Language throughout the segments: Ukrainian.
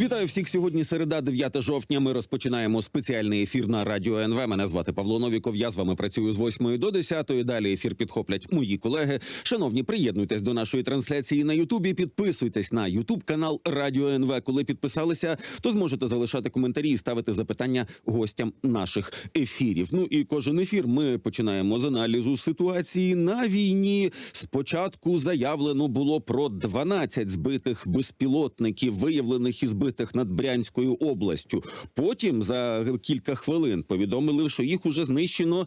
Вітаю всіх сьогодні. Середа, 9 жовтня. Ми розпочинаємо спеціальний ефір на радіо НВ. Мене звати Павло Новіков. Я з вами працюю з 8 до 10. Далі ефір підхоплять мої колеги. Шановні, приєднуйтесь до нашої трансляції на Ютубі. Підписуйтесь на Ютуб канал Радіо НВ. Коли підписалися, то зможете залишати коментарі і ставити запитання гостям наших ефірів. Ну і кожен ефір ми починаємо з аналізу ситуації на війні. Спочатку заявлено було про 12 збитих безпілотників, виявлених і збитих над Брянською областю. Потім за кілька хвилин повідомили, що їх уже знищено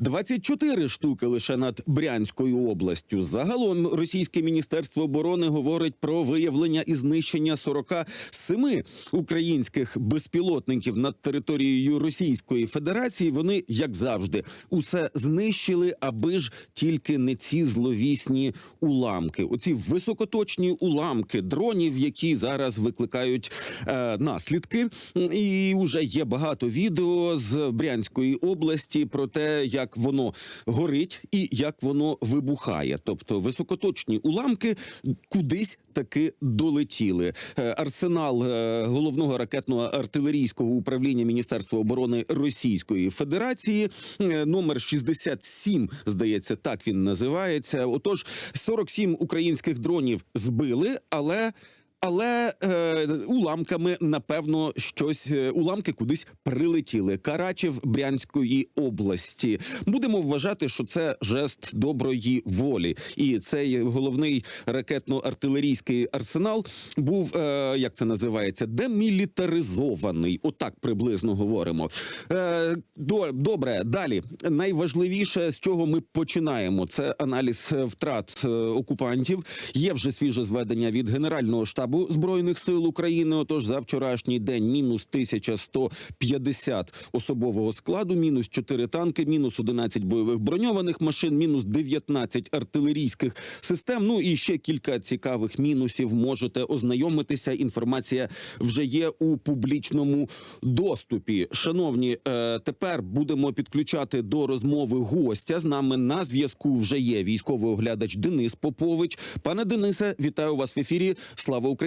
24 штуки лише над Брянською областю. Загалом російське міністерство оборони говорить про виявлення і знищення 47 українських безпілотників над територією Російської Федерації. Вони, як завжди, усе знищили, аби ж тільки не ці зловісні уламки. Оці високоточні уламки дронів, які зараз викликають е, наслідки. І вже є багато відео з Брянської області про те, як воно горить і як воно вибухає. Тобто високоточні уламки кудись таки долетіли. Е, Арсенал е, головного ракетно-артилерійського управління Міністерства оборони Російської Федерації е, номер 67, здається, так він називається. Отож, 47 українських дронів збили, але. Але е, уламками напевно щось е, уламки кудись прилетіли. Карачів Брянської області. Будемо вважати, що це жест доброї волі, і цей головний ракетно-артилерійський арсенал був е, як це називається, демілітаризований. Отак приблизно говоримо. Е, до- добре, далі найважливіше, з чого ми починаємо, це аналіз втрат е, окупантів. Є вже свіже зведення від генерального штабу збройних сил України. Отож, за вчорашній день мінус 1150 особового складу, мінус 4 танки, мінус 11 бойових броньованих машин, мінус 19 артилерійських систем. Ну і ще кілька цікавих мінусів. Можете ознайомитися. Інформація вже є у публічному доступі. Шановні, е, тепер будемо підключати до розмови гостя. З нами на зв'язку вже є військовий оглядач Денис Попович. Пане Денисе, вітаю вас в ефірі. Слава Україні!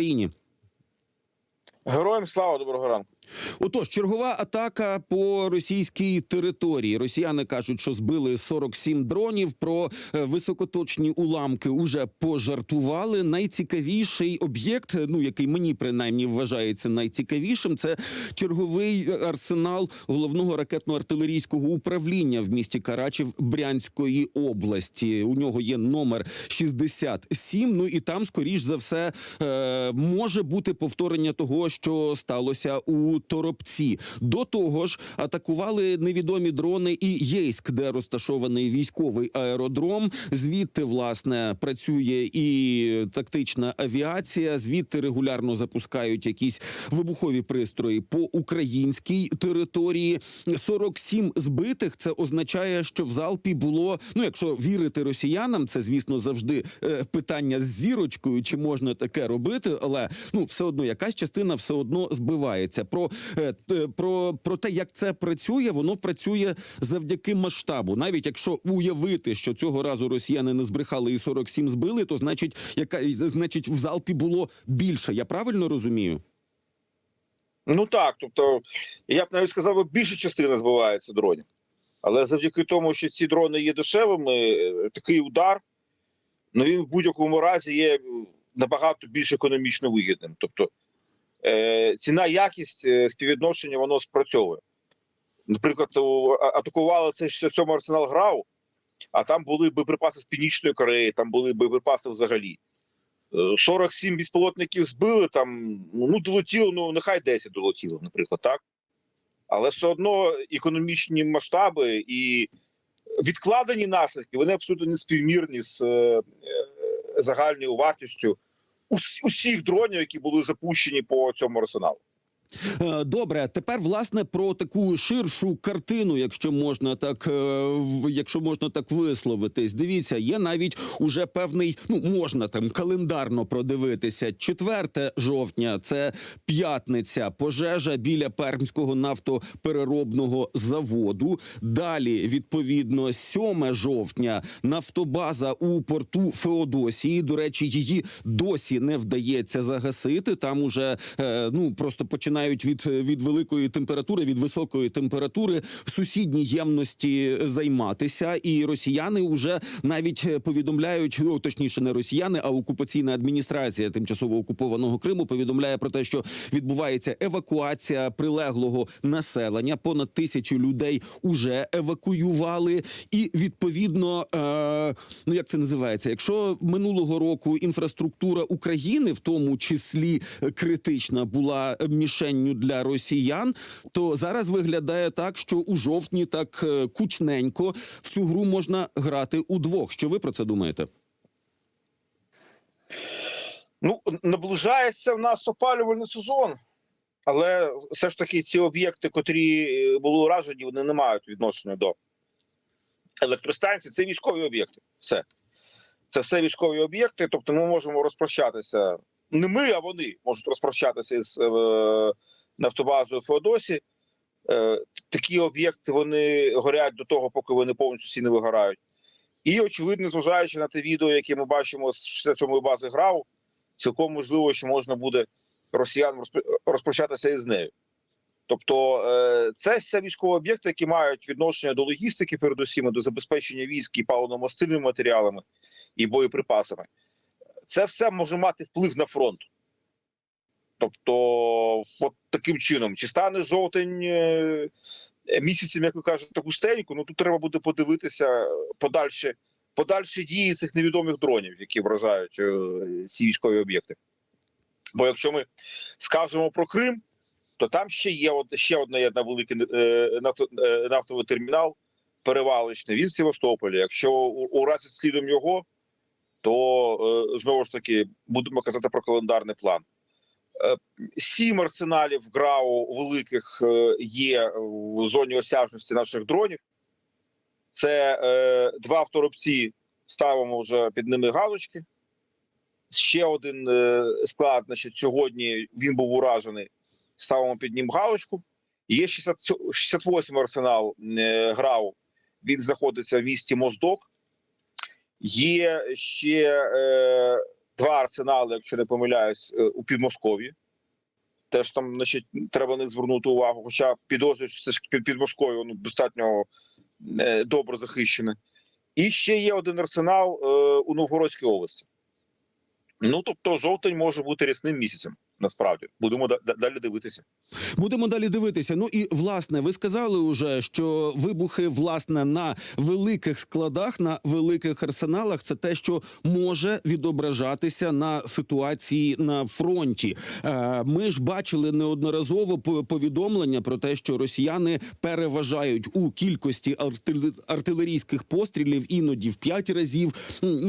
Героям слава доброго ранку. Отож, чергова атака по російській території. Росіяни кажуть, що збили 47 дронів. Про е, високоточні уламки уже пожартували. Найцікавіший об'єкт, ну який мені принаймні вважається найцікавішим, це черговий арсенал головного ракетно-артилерійського управління в місті Карачів Брянської області. У нього є номер 67, Ну і там, скоріш за все, е, може бути повторення того, що сталося у Торопці. До того ж, атакували невідомі дрони і Єйськ, де розташований військовий аеродром. Звідти власне працює і тактична авіація. Звідти регулярно запускають якісь вибухові пристрої по українській території. 47 збитих. Це означає, що в залпі було. Ну, якщо вірити росіянам, це звісно завжди е, питання з зірочкою, чи можна таке робити, але ну все одно якась частина все одно збивається. Про, е, про, про те, як це працює, воно працює завдяки масштабу. Навіть якщо уявити, що цього разу росіяни не збрехали і 47 збили, то значить, яка значить в залпі було більше. Я правильно розумію? Ну так, тобто, я б навіть сказав, більша частина збивається дронів. Але завдяки тому, що ці дрони є дешевими, е, такий удар, ну він в будь-якому разі є набагато більш економічно вигідним. Тобто ціна, якість е, співвідношення воно спрацьовує. Наприклад, атакували це ще цьому арсенал грав, а там були боєприпаси з Північної Кореї, там були боєприпаси взагалі. Е, 47 безпілотників збили там, ну долетіло, ну нехай 10 долетіло, наприклад, так. Але все одно економічні масштаби і відкладені наслідки вони абсолютно не співмірні з е, е, загальною вартістю усіх дронів, які були запущені по цьому арсеналу. Е, Добре, тепер власне про таку ширшу картину, якщо можна так, е, якщо можна так висловитись. Дивіться, є навіть уже певний, ну можна там календарно продивитися. 4 жовтня, це п'ятниця, пожежа біля Пермського нафтопереробного заводу. Далі, відповідно, 7 жовтня, нафтобаза у порту Феодосії. До речі, її досі не вдається загасити. Там уже е, ну просто починають від, від великої температури, від високої температури сусідні ємності займатися. І росіяни вже навіть повідомляють, ну точніше, не росіяни, а окупаційна адміністрація тимчасово окупованого Криму повідомляє про те, що відбувається евакуація прилеглого населення. Понад тисячу людей уже евакуювали, і відповідно, е, ну як це називається, якщо минулого року інфраструктура України, в тому числі критична, була мішенню для росіян, то зараз виглядає так, що у жовтні так е, кучненько в цю гру можна грати удвох. Що ви про це думаєте? Ну, наближається в нас опалювальний сезон, але все ж таки ці об'єкти, котрі е, були уражені, вони не мають відношення до електростанцій. Це військові об'єкти. Все. Це все військові об'єкти. Тобто ми можемо розпрощатися. Не ми, а вони можуть розпрощатися з е, нафтобазою Феодосі. Е, такі об'єкти вони горять до того, поки вони повністю всі не вигорають. І, очевидно, зважаючи на те відео, яке ми бачимо з 67-ї бази ГРАУ, цілком можливо, що можна буде розпо- розпрощатися із нею. Тобто, е, це все військові об'єкти, які мають відношення до логістики, передусім, до забезпечення військ і паливно-мастильними матеріалами і боєприпасами. Це все може мати вплив на фронт. Тобто, от таким чином, чи стане жовтень е, місяцем, як ви кажете, густенько, ну тут треба буде подивитися подальші, подальші дії цих невідомих дронів, які вражають е, ці військові об'єкти. Бо якщо ми скажемо про Крим, то там ще є ще одна одна великий е, нафто, нафтовий термінал перевалочний. Він в Севастополі. Якщо у разі слідом його, то е, знову ж таки будемо казати про календарний план. Е, Сім арсеналів ГРАУ великих е, є в зоні осяжності наших дронів. Це е, два авторобці ставимо вже під ними галочки. Ще один е, склад, значить, сьогодні він був уражений. Ставимо під ним галочку. Є 60, 68 арсенал е, ГРАУ. Він знаходиться в місті Моздок. Є ще е, два арсенали, якщо не помиляюсь, е, у Підмосков'ї. Теж там, значить, треба них звернути увагу. Хоча підозрюють, що це ж під, під воно достатньо е, добре захищене. І ще є один арсенал е, у Новгородській області. Ну тобто, жовтень може бути рясним місяцем. Насправді будемо да- да- далі дивитися. Будемо далі дивитися. Ну і власне, ви сказали уже, що вибухи власне на великих складах, на великих арсеналах, це те, що може відображатися на ситуації на фронті. Е, Ми ж бачили неодноразово по- повідомлення про те, що росіяни переважають у кількості артил- артилерійських пострілів іноді в п'ять разів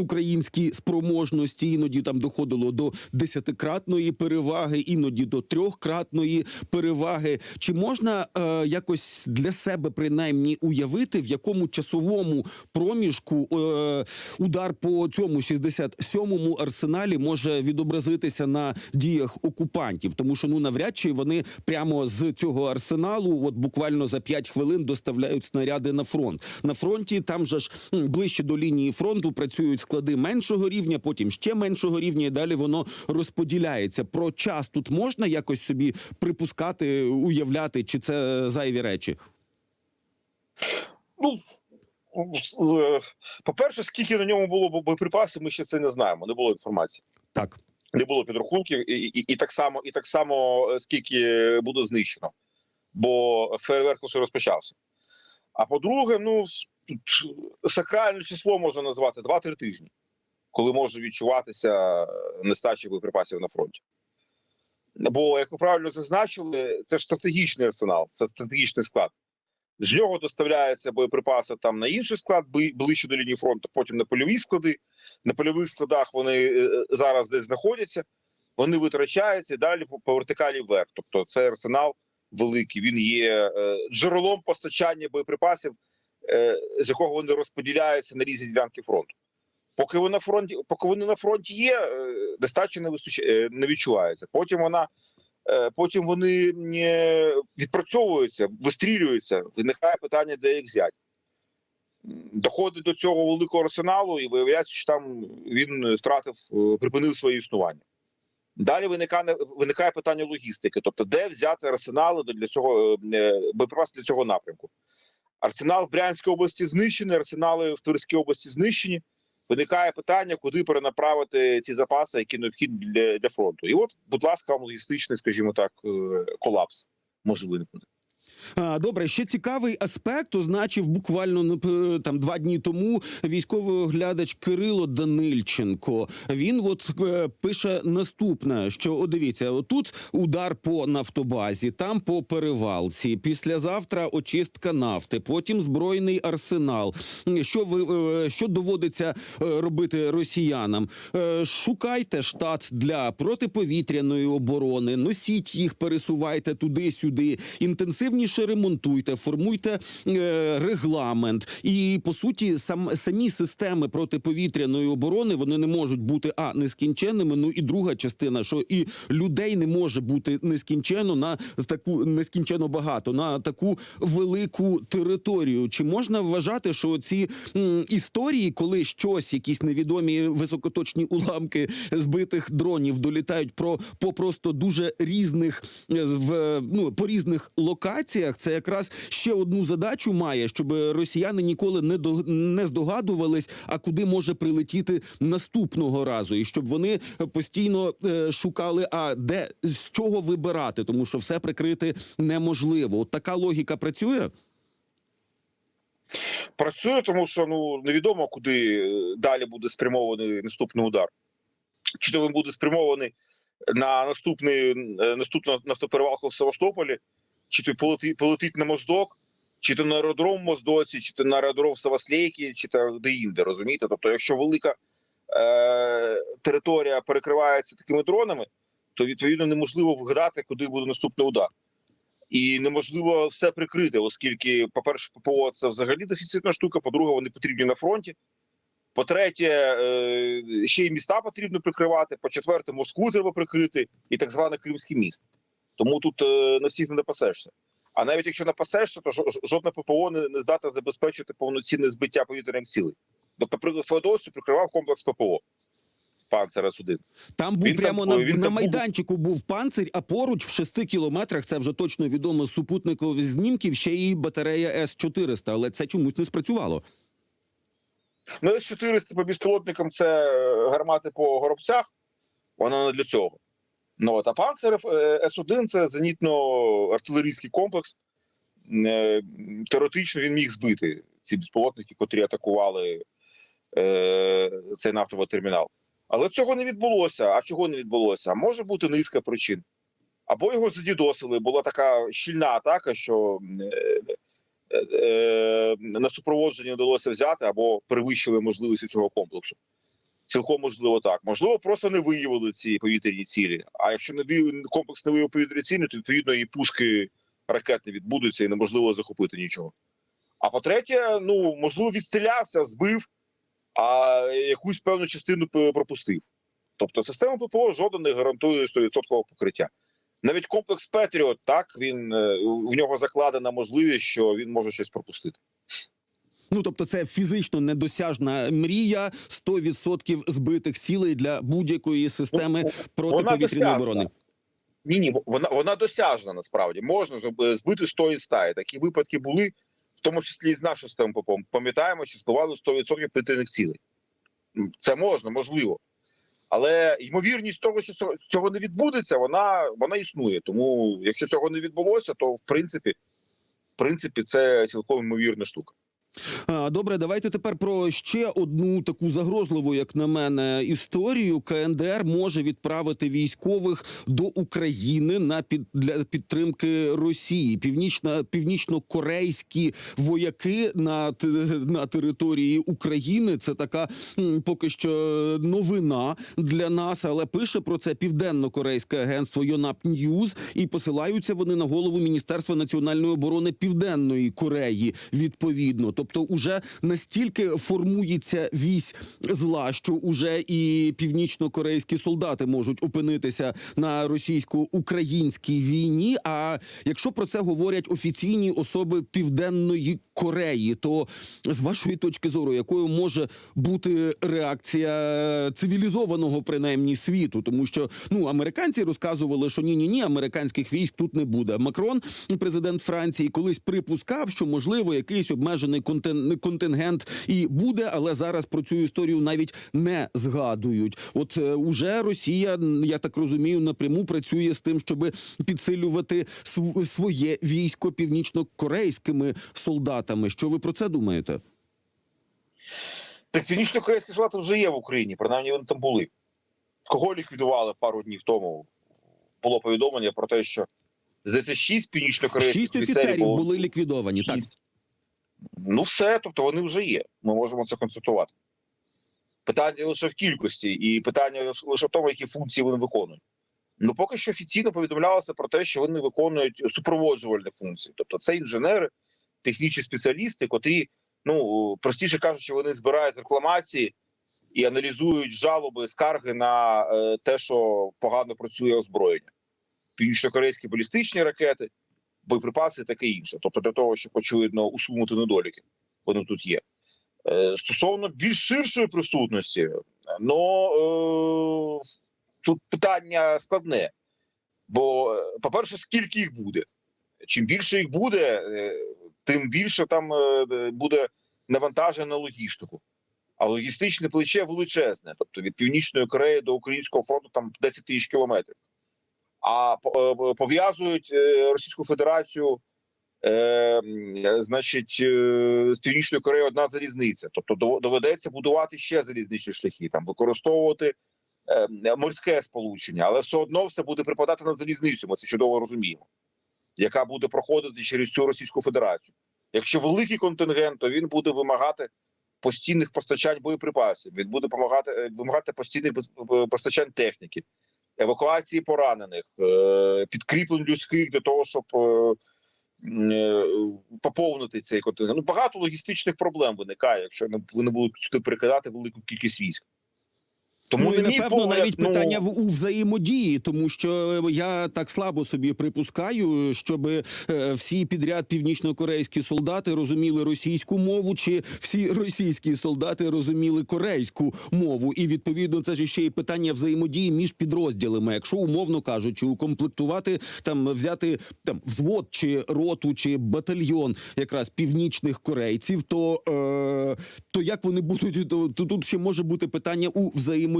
українські спроможності, іноді там доходило до десятикратної переваги, іноді до трьохкратної переваги. Чи можна е, якось для себе принаймні уявити, в якому часовому проміжку е, удар по цьому 67-му арсеналі може відобразитися на діях окупантів? Тому що ну навряд чи вони прямо з цього арсеналу, от буквально за 5 хвилин, доставляють снаряди на фронт. На фронті там же ж ближче до лінії фронту працюють склади меншого рівня, потім ще меншого рівня, і далі воно розподіляється. Про час тут можна якось собі припускати, уявляти, чи це зайві речі? Ну е, по-перше, скільки на ньому було боєприпасів, ми ще це не знаємо. Не було інформації. Так. Не було підрахунків, і, і, і так само, і так само е, скільки буде знищено, бо фейерверк лише розпочався. А по-друге, ну тут сакральне число можна назвати 2-3 тижні, коли може відчуватися нестача боєприпасів на фронті. Бо, як ви правильно зазначили, це стратегічний арсенал, це стратегічний склад. З нього доставляються боєприпаси там на інший склад, бли- ближче до лінії фронту, потім на польові склади. На польових складах вони е, зараз десь знаходяться. вони витрачаються і далі по, вертикалі вверх. Тобто, це арсенал великий. Він є е, джерелом постачання боєприпасів, е, з якого вони розподіляються на різні ділянки фронту. Поки вони на фронті, поки вони на фронті є, е, нестача не вистачає, не відчувається. Потім вона. е, Потім вони відпрацьовуються, вистрілюються. Виникає питання, де їх взяти. Доходить до цього великого арсеналу, і виявляється, що там він втратив, е, припинив своє існування. Далі виникає виникає питання логістики, тобто де взяти арсенали для цього е, боєприпаси для цього напрямку. Арсенал в Брянській області знищений, арсенали в Тверській області знищені. Виникає питання, куди перенаправити ці запаси, які необхідні для, для фронту. І от, будь ласка, логістичний, скажімо так, е, колапс може виникнути. Добре, ще цікавий аспект означив буквально ну, там два дні тому військовий оглядач Кирило Данильченко. Він от е, пише наступне: що о, дивіться, отут удар по нафтобазі, там по перевалці. Післязавтра очистка нафти, потім збройний арсенал. Що ви е, що доводиться е, робити росіянам? Шукайте штат для протиповітряної оборони, носіть їх, пересувайте туди-сюди, інтенсивніше ремонтуйте, формуйте е, регламент. І по суті, сам самі системи протиповітряної оборони вони не можуть бути а нескінченними. Ну і друга частина, що і людей не може бути нескінченно на таку нескінченно багато на таку велику територію. Чи можна вважати, що ці м, історії, коли щось, якісь невідомі високоточні уламки збитих дронів долітають про по просто дуже різних е, в ну по різних локаціях, це якраз ще одну задачу має, щоб росіяни ніколи не до не здогадувались, а куди може прилетіти наступного разу, і щоб вони постійно е, шукали, а де з чого вибирати, тому що все прикрити неможливо. От така логіка працює. Працює, тому що ну невідомо, куди е, далі буде спрямований наступний удар. Чи то він буде спрямований на наступний е, наступну нафтоперевалку в Севастополі, чи то полетить, на моздок, чи то на аеродром в Моздоці, чи то на аеродром в Саваслейкі, чи то де-інде, розумієте? Тобто, якщо велика е, територія перекривається такими дронами, то відповідно неможливо вгадати, куди буде наступний удар. І неможливо все прикрити, оскільки, по-перше, ППО це взагалі дефіцитна штука. По-друге, вони потрібні на фронті. По-третє, е, ще й міста потрібно прикривати. По-четверте, Москву треба прикрити, і так званий Кримський міст. Тому тут е, на всіх не напасешся. А навіть якщо напасешся, то жо- жодне ППО не, не здатне забезпечити повноцінне збиття повітряних цілей. Тобто, наприклад, Феодосію прикривав комплекс ППО Панцера С-1. Там був Він там- прямо на, він на там майданчику був панцирь, а поруч в шести кілометрах це вже точно відомо з супутникових знімків. Ще і батарея С 400 але це чомусь не спрацювало. Ну, С-400 по безпілотникам це е, гармати по горобцях, воно не для цього. Ну, от, а панцер е, С-1 це зенітно-артилерійський комплекс. Е, Теоретично він міг збити ці безпілотники, котрі атакували е, цей нафтовий термінал. Але цього не відбулося. А чого не відбулося? Може бути низка причин. Або його задідосили, була така щільна атака, що на супроводження вдалося взяти або перевищили можливості цього комплексу. Цілком можливо так. Можливо, просто не виявили ці повітряні цілі. А якщо не комплекс не виявив повітряні цілі, то відповідно і пуски ракет не відбудуться і неможливо захопити нічого. А по-третє, ну можливо, відстрілявся, збив, а якусь певну частину пропустив. Тобто система ППО жодна не гарантує 100% покриття. Навіть комплекс Петріот, так він е, в нього закладена можливість, що він може щось пропустити. Ну тобто, це фізично недосяжна мрія 100% збитих цілей для будь-якої системи Ну, протиповітряної оборони. Ні, ні, вона вона досяжна насправді. Можна зоб- збити 100 із 100. Такі випадки були, в тому числі і з нашою системою ППО. Пам'ятаємо, що збивали 100% повітряних цілей. Це можна, можливо. Але ймовірність того, що цього не відбудеться, вона, вона існує. Тому, якщо цього не відбулося, то в принципі, в принципі, це цілком ймовірна штука. Добре, давайте тепер про ще одну таку загрозливу, як на мене, історію. КНДР може відправити військових до України на під для підтримки Росії. Північна північно-корейські вояки на на території України. Це така поки що новина для нас, але пише про це південно-корейське агентство Йонап Ньюз і посилаються вони на голову Міністерства національної оборони Південної Кореї. Відповідно, тобто, уже настільки формується вісь зла, що уже і північно-корейські солдати можуть опинитися на російсько-українській війні. А якщо про це говорять офіційні особи Південної Кореї, то з вашої точки зору, якою може бути реакція цивілізованого принаймні світу, тому що ну американці розказували, що ні, ні, ні, американських військ тут не буде. Макрон, президент Франції, колись припускав, що можливо якийсь обмежений контин- контингент і буде, але зараз про цю історію навіть не згадують. От е, уже Росія, я так розумію, напряму працює з тим, щоб підсилювати св- своє військо північно-корейськими солдатами. Що ви про це думаєте? Так північно-корейські солдати вже є в Україні, принаймні вони там були. Кого ліквідували пару днів тому? Було повідомлення про те, що здається, шість північно-корейських Шість офіцерів були ліквідовані. Так Шість. Ну, все, тобто вони вже є. Ми можемо це констатувати. Питання лише в кількості, і питання лише в тому, які функції вони виконують. Ну, поки що офіційно повідомлялося про те, що вони виконують супроводжувальні функції. Тобто, це інженери, технічні спеціалісти, котрі, ну простіше кажучи, вони збирають рекламації і аналізують жалоби, скарги на е, те, що погано працює озброєння. Північно-корейські балістичні ракети, боєприпаси таке інше. Тобто для того, щоб очевидно усунути недоліки, вони тут є. Е, Стосовно більш ширшої присутності, ну е, тут питання складне. Бо, е, по-перше, скільки їх буде? Чим більше їх буде, е, тим більше там буде навантаження на логістику. А логістичне плече величезне, тобто від Північної Кореї до Українського фронту там 10 тисяч кілометрів. А е, пов'язують е, Російську Федерацію, е, значить, з Північною Кореєю одна залізниця. Тобто дов- доведеться будувати ще залізничні шляхи, там використовувати морське сполучення, але все одно все буде припадати на залізницю. Ми це чудово розуміємо, яка буде проходити через цю Російську Федерацію. Якщо великий контингент, то він буде вимагати постійних постачань боєприпасів. Він буде помагати е, вимагати постійних постачань техніки, евакуації поранених, е, підкріплень людських для того, щоб е, е, поповнити цей контингент. Ну багато логістичних проблем виникає, якщо вони будуть сюди перекидати велику кількість військ. Тому ну і напевно погляд, навіть ну, питання в у взаємодії, тому що я так слабо собі припускаю, щоб е, всі підряд північно-корейські солдати розуміли російську мову, чи всі російські солдати розуміли корейську мову. І відповідно це ж ще й питання взаємодії між підрозділами. Якщо умовно кажучи, укомплектувати там взяти там взвод чи роту, чи батальйон якраз північних корейців, то, е, то як вони будуть то, то тут ще може бути питання у взаємодії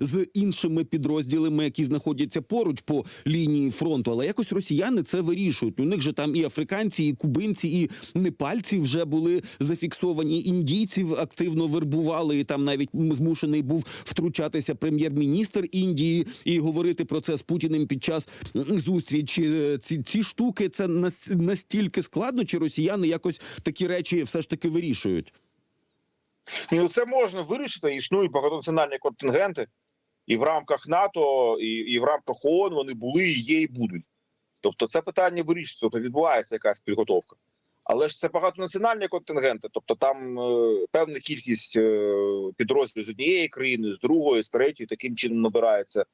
з іншими підрозділами, які знаходяться поруч по лінії фронту. Але якось росіяни це вирішують. У них же там і африканці, і кубинці, і непальці вже були зафіксовані. Індійців активно вербували, і там навіть змушений був втручатися прем'єр-міністр Індії і говорити про це з Путіним під час зустрічі. Е, Ці, ці штуки це настільки складно, чи росіяни якось такі речі все ж таки вирішують? Ну це можна вирішити. Існують багатонаціональні контингенти, і в рамках НАТО, і, і в рамках ООН вони були, і є, і будуть. Тобто, це питання вирішується, тобто відбувається якась підготовка. Але ж це багатонаціональні контингенти, тобто там е, певна кількість е, підрозділів з однієї країни, з другої, з третьої, таким чином набирається,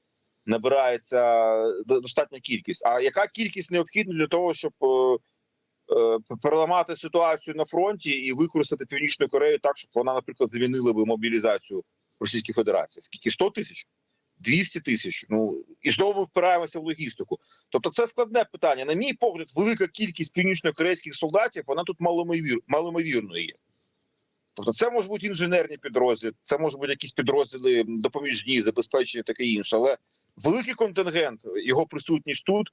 набирається достатня кількість. А яка кількість необхідна для того, щоб е, переламати ситуацію на фронті і використати Північну Корею так, щоб вона, наприклад, замінила би мобілізацію Російської Федерації. Скільки 100 тисяч? 200 тисяч. Ну і знову впираємося в логістику. Тобто, це складне питання. На мій погляд, велика кількість північно-корейських солдатів вона тут малоймовір, малоймовірною є. Тобто, це може бути інженерні підрозділи, це може бути якісь підрозділи допоміжні, забезпечення, таке інше. Але великий контингент, його присутність тут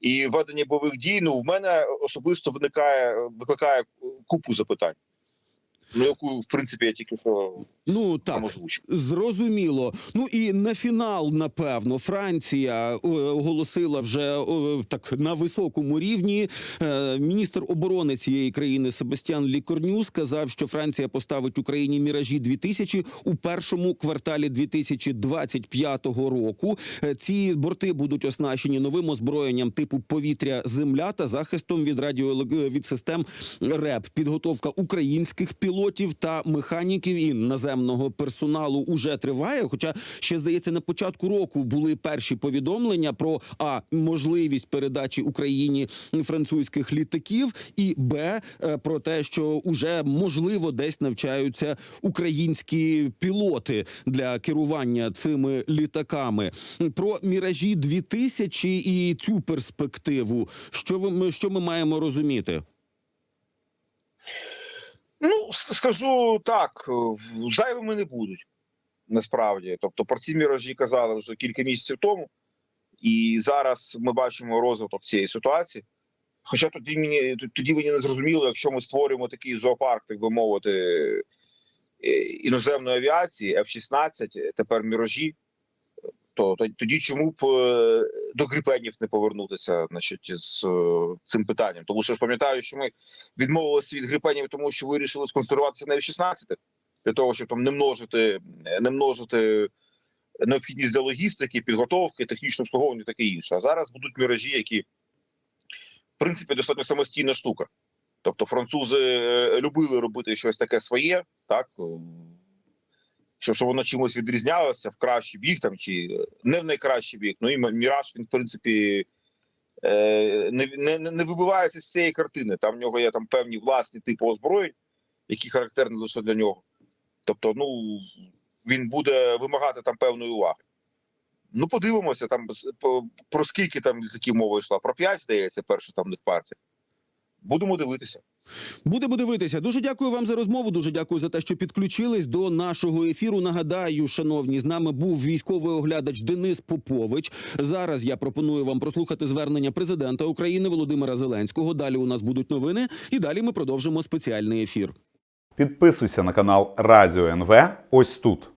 і ведення бойових дій. Ну в мене особисто виникає викликає купу запитань. Ну яку в принципі я тільки що Ну так. озвучив. Зрозуміло. Ну і на фінал, напевно, Франція е, оголосила вже так на високому рівні. Е, Міністр оборони цієї країни Себастьян Лікорню сказав, що Франція поставить Україні міражі 2000 у першому кварталі 2025 року. Е, Ці борти будуть оснащені новим озброєнням типу повітря-земля та захистом від радіо від систем РЕП. Підготовка українських пілотів та механіків і наземного персоналу уже триває. Хоча ще здається, на початку року були перші повідомлення про а можливість передачі Україні французьких літаків, і б е, про те, що уже можливо десь навчаються українські пілоти для керування цими літаками. Про міражі 2000 і цю перспективу. Що ви що ми маємо розуміти? Ну, скажу так, е, зайвими не будуть насправді. Тобто про ці міражі казали вже кілька місяців тому, і зараз ми бачимо розвиток цієї ситуації. Хоча тоді мені тоді мені не зрозуміло, якщо ми створюємо такий зоопарк, так би мовити, е, іноземної авіації, F-16, тепер міражі, то то- тоді чому б е, до грипенів не повернутися значить, з е, цим питанням? Тому що ж пам'ятаю, що ми відмовилися від грипенів, тому що вирішили сконцентруватися на F-16, для того, щоб там не множити, не множити необхідність для логістики, підготовки, технічного обслуговування, таке інше. А зараз будуть міражі, які в принципі достатньо самостійна штука. Тобто французи е, любили робити щось таке своє, так що, що воно чимось відрізнялося в кращий бік там чи не в найкращий бік. Ну і Міраж він, в принципі, е, не, не, не вибивається з цієї картини. Там в нього є там певні власні типи озброєнь, які характерні лише для нього. Тобто, ну він буде вимагати там певної уваги. Ну, подивимося, там про скільки там літаків мова йшла. Про 5, здається, перша там них партія. Будемо дивитися. Будемо дивитися. Дуже дякую вам за розмову. Дуже дякую за те, що підключились до нашого ефіру. Нагадаю, шановні, з нами був військовий оглядач Денис Попович. Зараз я пропоную вам прослухати звернення президента України Володимира Зеленського. Далі у нас будуть новини, і далі ми продовжимо спеціальний ефір. Підписуйся на канал Радіо НВ ось тут.